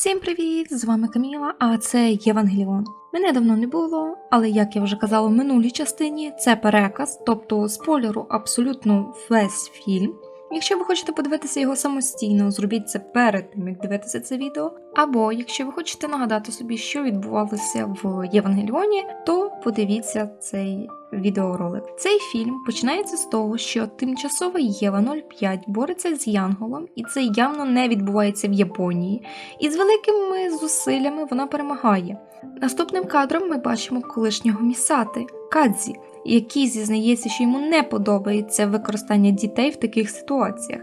Всім привіт! З вами Каміла, а це Євангеліон. Мене давно не було, але як я вже казала в минулій частині, це переказ, тобто спойлеру абсолютно весь фільм. Якщо ви хочете подивитися його самостійно, зробіть це перед тим, як дивитися це відео. Або якщо ви хочете нагадати собі, що відбувалося в Євангеліоні, то подивіться цей відеоролик. Цей фільм починається з того, що тимчасова Єва 05 бореться з Янголом, і це явно не відбувається в Японії. І з великими зусиллями вона перемагає. Наступним кадром ми бачимо колишнього місати Кадзі, який зізнається, що йому не подобається використання дітей в таких ситуаціях.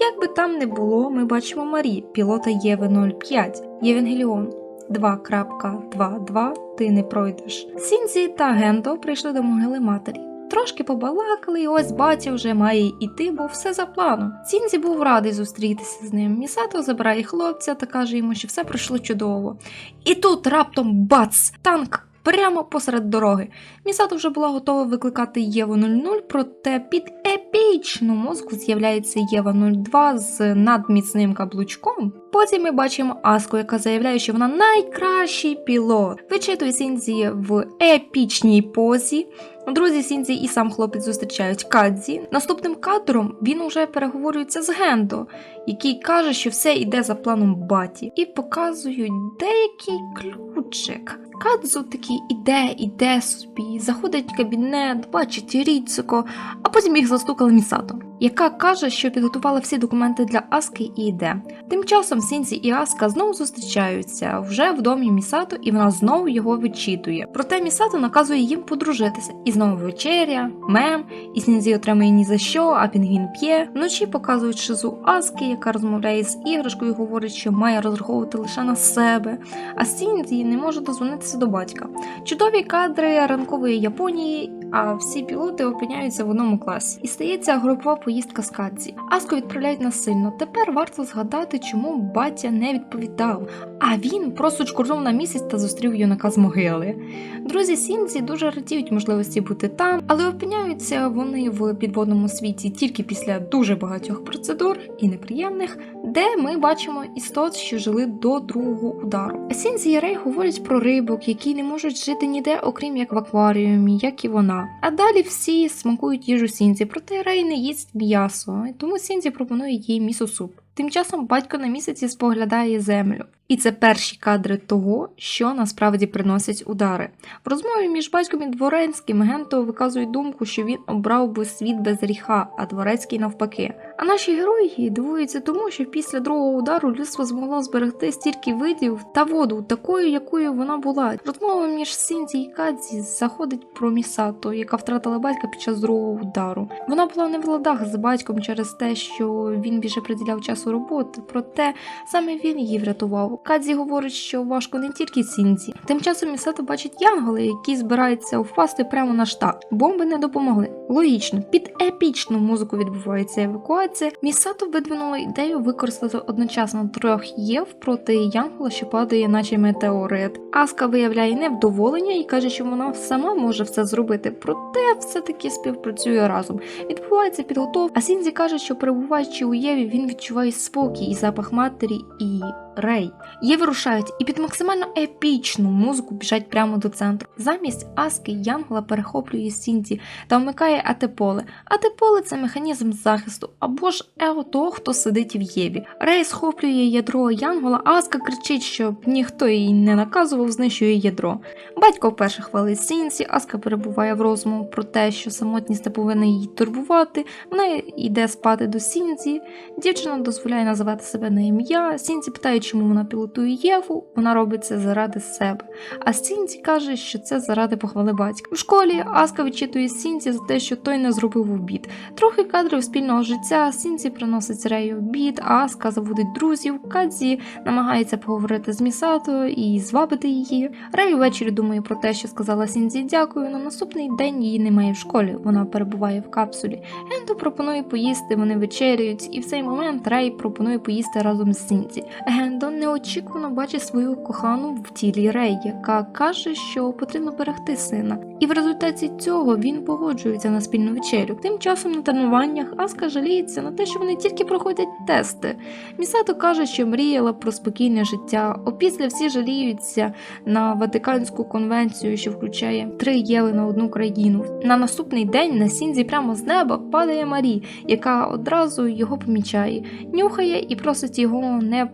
Як би там не було, ми бачимо Марі, пілота Єви 05, Євангеліон 2.22 Ти не пройдеш. Сінзі та Гендо прийшли до могили матері. Трошки побалакали, і ось батя вже має йти, бо все за планом. Сінзі був радий зустрітися з ним. Місато забирає хлопця та каже йому, що все пройшло чудово. І тут раптом бац! Танк! Прямо посеред дороги. Місато вже була готова викликати Єву 00, проте під епічну мозку з'являється Єва 02 з надміцним каблучком. Потім ми бачимо Аску, яка заявляє, що вона найкращий пілот. Вичитує Сінзі в епічній позі. Друзі Сінзі і сам хлопець зустрічають Кадзі. Наступним кадром він уже переговорюється з Гендо, який каже, що все йде за планом баті, і показують деякий ключик. Кадзу такий іде, іде собі, заходить в кабінет, бачить Ріцуко, а потім їх застукали Місато, яка каже, що підготувала всі документи для Аски і йде. Тим часом Сінзі і Аска знову зустрічаються вже в домі Місато, і вона знову його вичитує. Проте Місато наказує їм подружитися. І знову вечеря, мем, і Сінзі отримує ні за що, а Пінгвін п'є. Вночі показують шизу Аски, яка розмовляє з іграшкою, говорить, що має розраховувати лише на себе. А Сінзі не може дозвонитися до батька. Чудові кадри ранкової Японії. А всі пілоти опиняються в одному класі. І стається групова поїздка з Кадзі. Аску відправляють насильно. Тепер варто згадати, чому батя не відповідав. А він просто чкурнув на місяць та зустрів юнака з могили. Друзі Сінзі дуже радіють можливості бути там, але опиняються вони в підводному світі тільки після дуже багатьох процедур і неприємних, де ми бачимо істот, що жили до другого удару. Сінзі і Рей говорять про рибок, які не можуть жити ніде, окрім як в акваріумі, як і вона. А далі всі смакують їжу Сінзі, проте Рей не їсть м'ясо, тому Сінзі пропонує їй місо-суп. Тим часом батько на місяці споглядає землю. І це перші кадри того, що насправді приносять удари. В розмові між батьком і дворецьким Генто виказує думку, що він обрав би світ без гріха, а дворецький навпаки. А наші герої дивуються тому, що після другого удару людство змогло зберегти стільки видів та воду, такою, якою вона була. Розмова між Сінзі і Кадзі заходить про Місато, яка втратила батька під час другого удару. Вона була не в ладах з батьком через те, що він більше приділяв часу роботи, проте саме він її врятував. Кадзі говорить, що важко не тільки Сінзі. Тим часом Місато бачить Янголи, які збираються впасти прямо на штаб. Бомби не допомогли. Логічно, під епічну музику відбувається евакуація. Місато видвинула ідею використати одночасно трьох єв проти Янгола, що падає, наче метеорит. Аска виявляє невдоволення і каже, що вона сама може все зробити, проте все-таки співпрацює разом. Відбувається підготовка. А Сінзі каже, що перебуваючи у Єві, він відчуває спокій і запах матері і Рей. Є вирушають і під максимально епічну музику біжать прямо до центру. Замість Аски Янгола перехоплює Сінті та вмикає АТ-поле. АТ-поле це механізм захисту або ж ео того, хто сидить в Єві. Рей схоплює ядро Янгола, Аска кричить, щоб ніхто їй не наказував, знищує ядро. Батько вперше хвалить Сінсі, Аска перебуває в розуму про те, що самотність не повинна її турбувати. Вона йде спати до Сінзі. Дівчина дозволяє називати себе на ім'я. Сінзі питає, чому вона пілотує Єву, вона робить це заради себе. А Сінзі каже, що це заради похвали батька. У школі Аска відчитує Сінзі за те, що той не зробив обід. Трохи кадрів спільного життя. Сінзі приносить Рею обід, Аска заводить друзів. Кадзі намагається поговорити з Місато і звабити її. Рей ввечері думає про те, що сказала Сінзі дякую. На наступний день її немає в школі. Вона перебуває в капсулі. Гендо пропонує поїсти, вони вечеряють, і в цей момент Рей пропонує поїсти разом з Сінзі. Гендо Гендо неочікувано бачить свою кохану в тілі Рей, яка каже, що потрібно берегти сина. І в результаті цього він погоджується на спільну вечерю. Тим часом на тренуваннях Аска жаліється на те, що вони тільки проходять тести. Місато каже, що мріяла про спокійне життя. Опісля всі жаліються на Ватиканську конвенцію, що включає три єви на одну країну. На наступний день на Сінзі прямо з неба падає Марі, яка одразу його помічає, нюхає і просить його не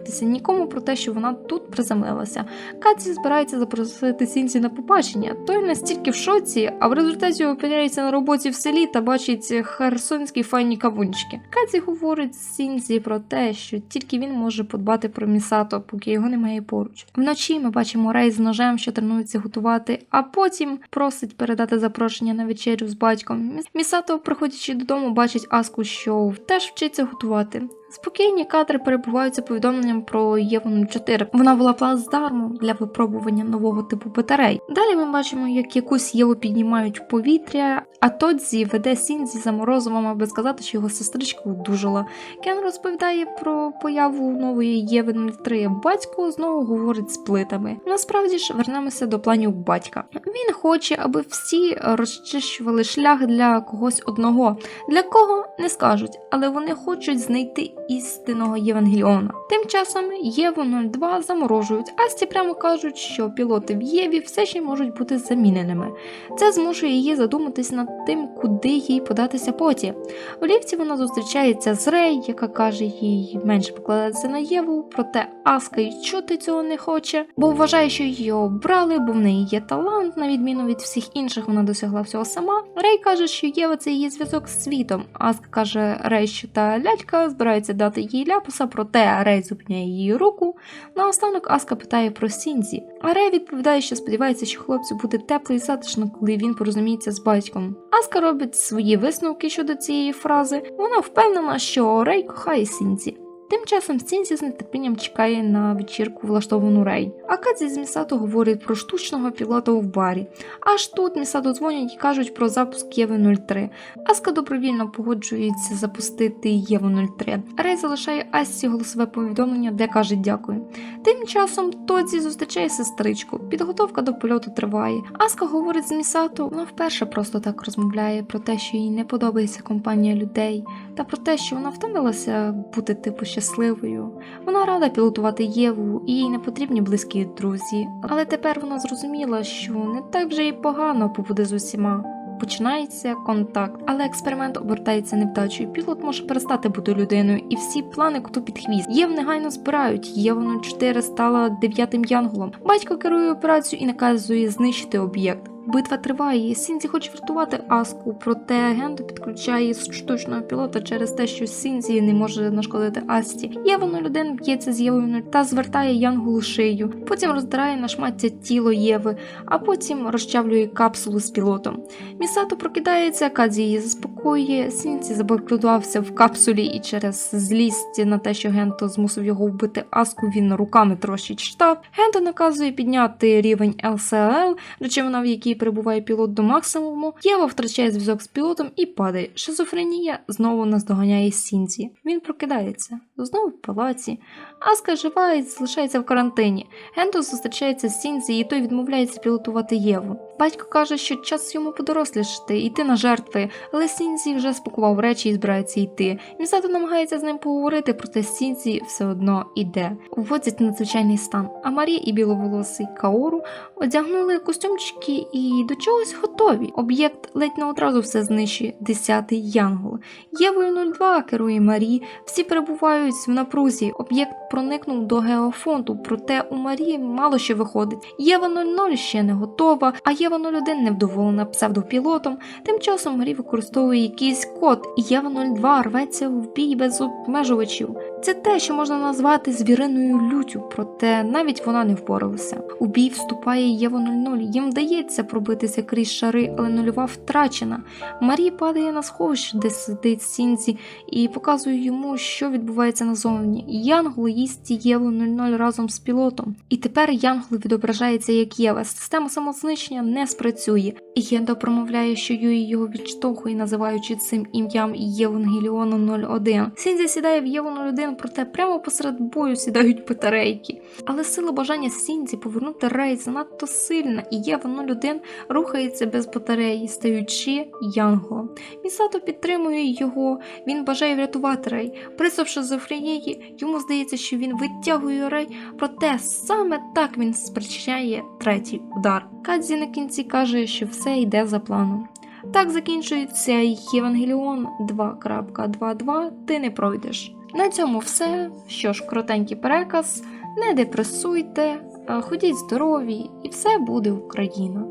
проговорюватися нікому про те, що вона тут приземлилася. Каці збирається запросити Сінзі на побачення. Той настільки в шоці, а в результаті опиняється на роботі в селі та бачить херсонські файні кавунчики. Каці говорить Сінзі про те, що тільки він може подбати про Місато, поки його немає поруч. Вночі ми бачимо Рей з ножем, що тренується готувати, а потім просить передати запрошення на вечерю з батьком. Міс- Місато, приходячи додому, бачить Аску, що теж вчиться готувати. Спокійні кадри перебуваються повідомленням про Єву 04. Вона була плацдармом для випробування нового типу батарей. Далі ми бачимо, як якусь Єву піднімають в повітря, а Тодзі веде Сінзі за морозовим, аби сказати, що його сестричка одужала. Кен розповідає про появу нової Єви 03. Батько знову говорить з плитами. Насправді ж вернемося до планів батька. Він хоче, аби всі розчищували шлях для когось одного. Для кого не скажуть, але вони хочуть знайти істинного Євангеліона. Тим часом Єву 02 заморожують, Асті прямо кажуть, що пілоти в Єві все ще можуть бути заміненими. Це змушує її задуматись над тим, куди їй податися потім. У ліфті вона зустрічається з Рей, яка каже їй менше покладатися на Єву, проте Аска й чути цього не хоче, бо вважає, що її обрали, бо в неї є талант, на відміну від всіх інших, вона досягла всього сама. Рей каже, що Єва це її зв'язок з світом. Аска каже Рей, що та лялька збирається дати їй ляпуса, проте Рей зупиняє її руку. Наостанок Аска питає про Сінзі, а Рей відповідає, що сподівається, що хлопцю буде тепло і затишно, коли він порозуміється з батьком. Аска робить свої висновки щодо цієї фрази. Вона впевнена, що Рей кохає Сінзі. Тим часом Сінзі з нетерпінням чекає на вечірку, влаштовану Рей. А Кадзі з Місато говорить про штучного пілота в барі. Аж тут Місато дзвонять і кажуть про запуск Єви 03. Аска добровільно погоджується запустити Єву 03. Рей залишає Асці голосове повідомлення, де каже дякую. Тим часом Тодзі зустрічає сестричку. Підготовка до польоту триває. Аска говорить з Місато, вона вперше просто так розмовляє про те, що їй не подобається компанія людей, та про те, що вона втомилася бути типу щасливою. Вона рада пілотувати Єву, і їй не потрібні близькі друзі. Але тепер вона зрозуміла, що не так вже й погано побуде з усіма. Починається контакт, але експеримент обертається невдачею. Пілот може перестати бути людиною, і всі плани коту під хвіст. Єв негайно збирають. Єва 04 стала дев'ятим янголом. Батько керує операцією і наказує знищити об'єкт. Битва триває, і Сінзі хоче врятувати Аску, проте Гендо підключає штучного пілота через те, що Сінзі не може нашкодити Асті. Єва 01 б'ється з Євою та звертає Янголу шию. Потім роздирає на шмаття тіло Єви, а потім розчавлює капсулу з пілотом. Місато прокидається, Кадзі її заспокоює. Сінзі забаркодувався в капсулі і через злість на те, що Генто змусив його вбити Аску, він руками трощить штаб. Генто наказує підняти рівень ЛСЛ, речовина, в якій перебуває пілот до максимуму. Єва втрачає зв'язок з пілотом і падає. Шизофренія знову наздоганяє Сінзі. Він прокидається знову в палаці. Аска жива і залишається в карантині. Гендо зустрічається з Сінзі, і той відмовляється пілотувати Єву. Батько каже, що час йому подорослішати, йти на жертви, але Сінзі вже спакував речі і збирається йти. Місато намагається з ним поговорити, проте Сінзі все одно іде. Вводять надзвичайний стан. А Марі і біловолосий Каору одягнули костюмчики і до чогось готові. Об'єкт ледь не одразу все знищує. Десятий Янгол. Євою 02 керує Марі. Всі перебувають в напрузі. Об'єкт проникнув до геофонду, проте у Марії мало що виходить. Єва 00 ще не готова, а Єва 01 невдоволена псевдопілотом. Тим часом Марі використовує якийсь код, і Єва 02 рветься в бій без обмежувачів. Це те, що можна назвати звіриною люттю, проте навіть вона не впоралася. У бій вступає Єва 00. Їм вдається пробитися крізь шари, але нульова втрачена. Марі падає на сховище, де сидить Сінзі, і показує йому, що відбувається назовні. Янгол вісті Єву 00 разом з пілотом. І тепер Янгол відображається як Єва. Система самознищення не спрацює. І Єндо промовляє, що Юї його відштовхує, називаючи цим ім'ям Євангеліону 01. Сінзі сідає в Єву 01, проте прямо посеред бою сідають батарейки. Але сила бажання Сінзі повернути рей занадто сильна, і Єва 01 рухається без батареї, стаючи Янголом. Місато підтримує його, він бажає врятувати Рей. Пристав шизофренії, йому здається, що він витягує Рей, проте саме так він спричиняє третій удар. Кадзі кінці каже, що все йде за планом. Так закінчується Євангеліон 2.22 Ти не пройдеш. На цьому все. Що ж, коротенький переказ. Не депресуйте, е, ходіть здорові, і все буде Україна.